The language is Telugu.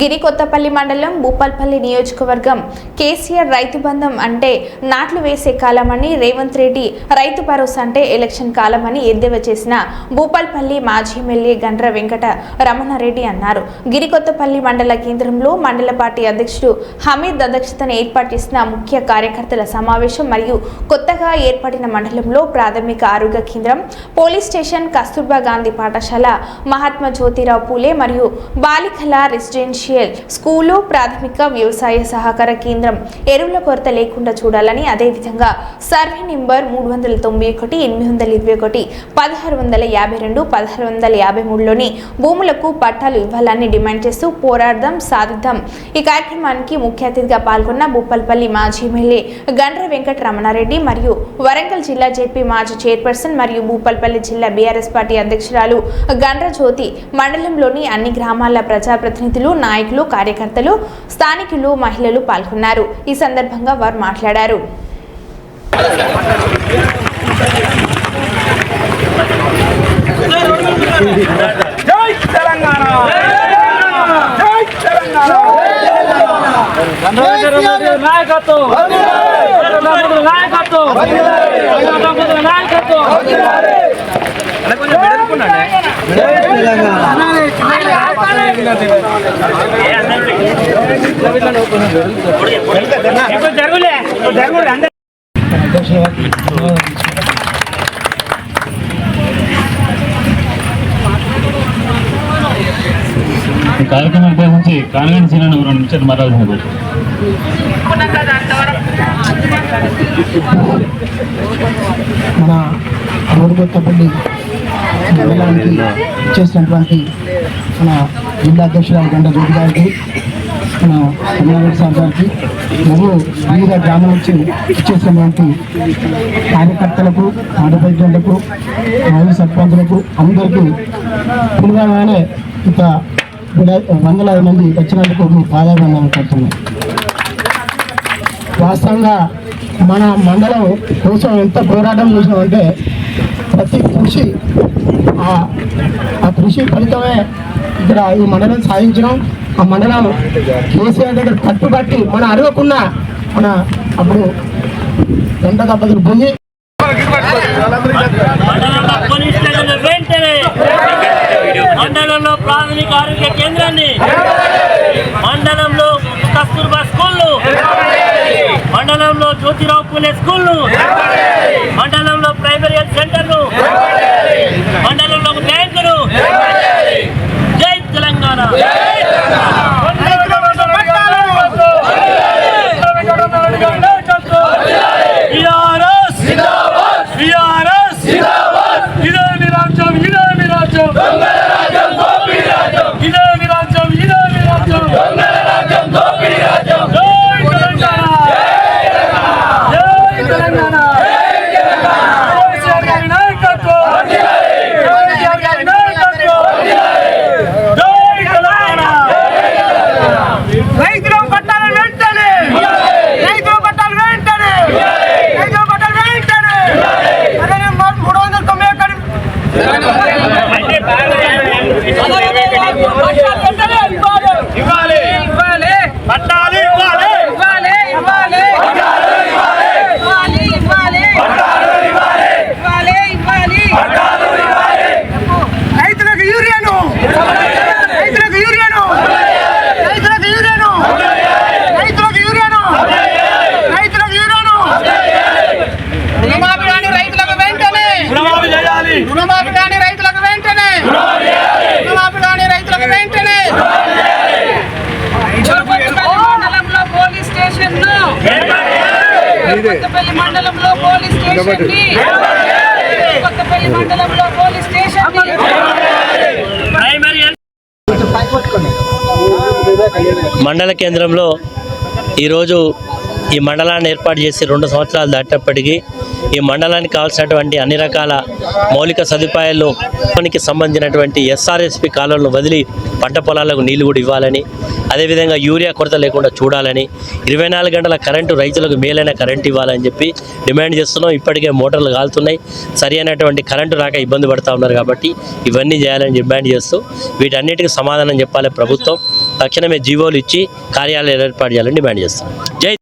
గిరి కొత్తపల్లి మండలం భూపాల్పల్లి నియోజకవర్గం. కేసీఆర్ రైతు బంధం అంటే నాట్లు వేసే కాలమని రేవంత్ రెడ్డి రైతు భరోసా అంటే ఎలక్షన్ కాలమని ఎద్దేవా చేసిన భూపాల్పల్లి మాజీ ఎమ్మెల్యే గండ్ర వెంకట రమణారెడ్డి అన్నారు. గిరి కొత్తపల్లి మండల కేంద్రంలో మండల పార్టీ అధ్యక్షుడు హమీద్ అధ్యక్షతన ఏర్పాటు చేసిన ముఖ్య కార్యకర్తల సమావేశం మరియు కొత్తగా ఏర్పడిన మండలంలో ప్రాథమిక ఆరోగ్య కేంద్రం పోలీస్ స్టేషన్ కస్తూర్బా గాంధీ పాఠశాల మహాత్మా జ్యోతిరావు పూలే మరియు బాలికల రెసిడెన్షియల్ స్కూలు ప్రాథమిక వ్యవసాయ సహకార కేంద్రం. ఎరువుల కొరత లేకుండా చూడాలని అదేవిధంగా సర్వే నెంబర్ మూడు వందల తొంభై ఒకటి ఎనిమిది వందల ఇరవై ఒకటి పదహారు వందల యాభై రెండు పదహారు వందల యాభై మూడులోని భూములకు పట్టాలు ఇవ్వాలని డిమాండ్ చేస్తూ పోరాడదాం సాధిద్దాం. ఈ కార్యక్రమానికి ముఖ్య అతిథిగా పాల్గొన్న భూపాల్పల్లి మాజీ ఎమ్మెల్యే గండ్ర వెంకట రమణారెడ్డి మరియు వరంగల్ జిల్లా జెడ్పీ మాజీ చైర్పర్సన్ మరియు భూపాల్పల్లి జిల్లా బీఆర్ఎస్ పార్టీ అధ్యక్షురాలు గండ్ర జ్యోతి మండలంలోని అన్ని గ్రామాల ప్రజాప్రతినిధులు నాయకులు కార్యకర్తలు స్థానికులు మహిళలు పాల్గొన్నారు. ఈ సందర్భంగా వారు మాట్లాడారు. జై తెలంగాణ! జై తెలంగాణ! నాయకత్వం! నాయకత్వం! కార్యక్రమం ఉద్దేశించి కానగంటి సీనను రెండు నిమిషాలు మాట్లాడుతున్నారు మన రోడ్డుకొత్తపల్లి మండలానికి ఇచ్చేసినటువంటి మన జిల్లా అధ్యక్షురాలు గంట జ్యోతి గారికి మన కమలారెడ్డి సార్ గారికి మరియు వివిధ గ్రామం నుంచి ఇచ్చేసినటువంటి కార్యకర్తలకు ఆడపైద్యులకు మరియు సర్పంచులకు అందరికీ పునరాగానే ఇక వందలాది మంది వచ్చినందుకు మీ పాదాభివందనం కడుతున్నాం వాస్తవంగా మన మండలం కోసం ఎంత పోరాటం చేసినామంటే ప్రతి కృషి ఆ ఆ కృషి ఫలితమే ఇక్కడ ఈ మండలం సాధించడం ఆ మండలం కేసీఆర్ దగ్గర కట్టుబట్టి మన అడగకుండా మన అప్పుడు ఎండ దెబ్బతులు పోయి మండలంలో ప్రాథమిక ఆరోగ్య కేంద్రాన్ని మండలంలో కస్తూర్బా స్కూళ్ళు మండలంలో జ్యోతిరావు పూలే స్కూళ్ళు మండలంలో ప్రైమరీ హెల్త్ సెంటర్ మండలంలో బ్యాంకులు జై తెలంగాణ VRS! VRS! ఇదేమి రాజ్యం ఇదేమి రాజ్యం ఇదేమి రాజ్యం ఇదేమి రాజ్యం జై తెలంగాణ జై తెలంగాణ కేసీఆర్ గారి నాయకత్వం కేసీఆర్ గారి నాయకత్వం జై తెలంగాణ రైతులకు పట్టాలు వెంటనే రైతులకు పట్టాలు వెంటనే రైతులకు పట్టాలు వెంటనే అదే మూడు వందల తొంభై ఒకటి ఇవ్వాలి ఇవ్వాలి పట్టాలు ఇవ్వాలి ఇవ్వాలి ఇవ్వాలి ఇవ్వాలి ఇవ్వాలి ఇవ్వాలి ఇవ్వాలి రైతులకు యూరియాను రైతులకు యూరియాను రైతులకు యూరియాను రైతులకు యూరియాను రైతులకు యూరియాను రుణమాఫీ కాని రైతులకు వెంటనే రుణమాఫీ చేయాలి రుణమాఫీ కాని రైతులకు వెంటనే. రుణమాఫీ కాని రైతులకు వెంటనే. మండలంలో పోలీస్ స్టేషన్ కొత్తపల్లి మండలంలో పోలీస్ స్టేషన్ కొత్తపల్లి మండలంలో పోలీస్ స్టేషన్ మండల కేంద్రంలో ఈరోజు ఈ మండలాన్ని ఏర్పాటు చేసి రెండు సంవత్సరాలు దాటేప్పటికీ ఈ మండలానికి కావాల్సినటువంటి అన్ని రకాల మౌలిక సదుపాయాలు పనికి సంబంధించినటువంటి ఎస్ఆర్ఎస్పి కాలువలను వదిలి పంట పొలాలకు నీళ్ళు కూడా ఇవ్వాలని అదేవిధంగా యూరియా కొరత లేకుండా చూడాలని ఇరవై నాలుగు గంటల కరెంటు రైతులకు మేలైన కరెంటు ఇవ్వాలని చెప్పి డిమాండ్ చేస్తున్నాం. ఇప్పటికే మోటార్లు కాలుతున్నాయి. సరి అయినటువంటి కరెంటు రాక ఇబ్బంది పడుతూ ఉన్నారు కాబట్టి ఇవన్నీ చేయాలని డిమాండ్ చేస్తూ వీటన్నిటికీ సమాధానం చెప్పాలి ప్రభుత్వం. తక్షణమే జీవోలు ఇచ్చి కార్యాలయాలు ఏర్పాటు చేయాలని డిమాండ్ చేస్తున్నాం. జై